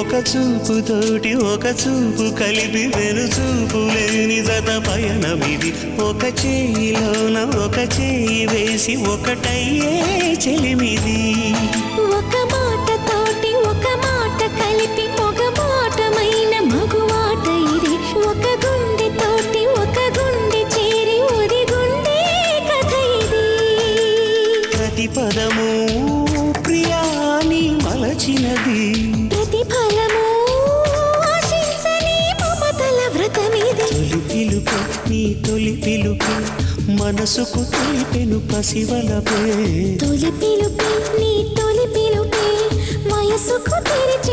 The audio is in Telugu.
ఒక చూపుతోటి ఒక చూపు కలిపి వెను చూపు లేని జత పయనమిది ఒక చేయిలోన ఒక చేయి వేసి ఒకటయ్యే చెలిమిది. ఒక మాట తోటి ఒక మాట కలిపి ఒక మాటమైన మగువాట ఇది. ఒక గుండె తోటి ఒక గుండె చేరి ఒరి గుండె కథ ఇది. ప్రతి పదము ప్రియాని మలచినది. తొలి పిలుపు నీ తొలి పిలుపు మనసుకు తెలిపెను పసివలపే. తొలి పిలుపు నీ తొలి పిలుపే వయసుకు తెరిచి